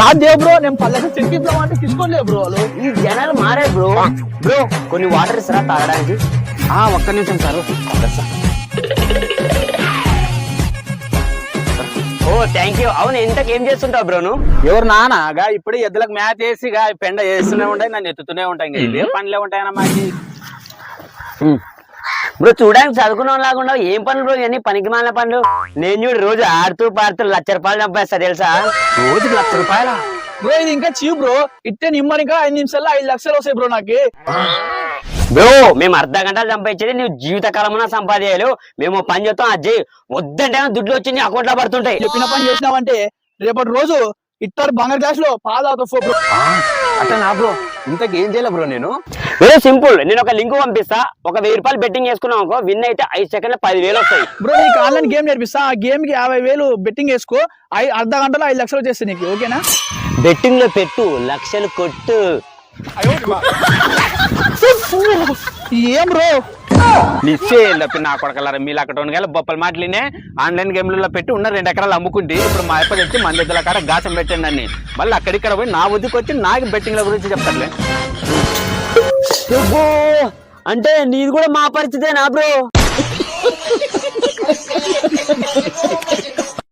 కాదు బ్రో నేను పల్లెకి చెక్కిద్దాం అంటే తీసుకోలే బ్రో వాళ్ళు. ఈ జనాలు మారే బ్రో. బ్రో కొన్ని వాటర్ ఇస్తారా తాగడానికి. ఆ ఒక్క నిమిషం సార్. ఓ థ్యాంక్ యూ అవును ఇంతకు ఏం చేస్తుంటావు బ్రో నువ్వు? ఎవరు నాన్నగా ఇప్పుడు ఎద్దులకు మ్యాచ్ వేసి పెండ చేస్తూనే ఉంటాయి నన్ను ఎత్తుతూనే ఉంటాయి. ఇంకా ఇవే పనులే ఉంటాయన్న మాకి. బ్రో చూడడానికి చదువుకున్న లాగా ఏం పనులు బ్రో ఇవన్నీ? పనికి మాలిన పనులు. నేను చూడు రోజు ఆడుతూ పాడుతూ లక్ష రూపాయలు చంపేస్తా తెలుసా? రోజుకి లక్ష రూపాయల? బ్రో ఇది ఇంకా చీప్ బ్రో. ఇట్టే ఇంకా ఐదు నిమిషాల్లో ఐదు లక్షలు వస్తాయి బ్రో నాకు. బ్రో మేము అర్ధ గంటలు సంపాదించేది నువ్వు జీవితకాలమున సంపాదించాలి మేము పని చేస్తాం చేయి. వద్దంటే దుడ్లు వచ్చి నీ అకౌంట్లో పడుతుంటాయి చెప్పిన పని చేసినావంటే రేపటి రోజు ఇట్టారు బంగారు గ్లాస్లో అవుతావు బ్రో. అట్లా నా బ్రో. ఇంతకు ఏం చేయాలి బ్రో నేను? వెరీ సింపుల్ నేను ఒక లింక్ పంపిస్తా. ఒక వెయ్యి రూపాయలు బెట్టింగ్ చేసుకున్నాం అనుకో విన్ అయితే ఐదు సెకండ్ల పదివేలు వస్తాయి. బ్రో నీకు ఆన్లైన్ గేమ్ నేర్పిస్తా. ఆ గేమ్కి యాభై వేలు బెట్టింగ్ వేసుకో ఐ- అర్ధ గంటలో ఐదు లక్షలు వచ్చేస్తాయి నీకు ఓకేనా? బెట్టింగ్లో పెట్టు లక్షలు కొట్టు. ఏం బ్రో? నిచ్చే నా కొడకలారా మీరు అక్కడ ఉండగా బొప్పల మాటలినే ఆన్లైన్ గేమ్లలో పెట్టి ఉన్న రెండు ఎకరాలు అమ్ముకుంటే ఇప్పుడు మా అప్ప తెచ్చి మన దగ్గర కాడ గాసం పెట్టండి అని మళ్ళీ అక్కడిక్కడ పోయి నా వద్దకు వచ్చి నాకు బెట్టింగ్ల గురించి చెప్తారులే. అంటే నీది కూడా మా పరిస్థితేనా బ్రో?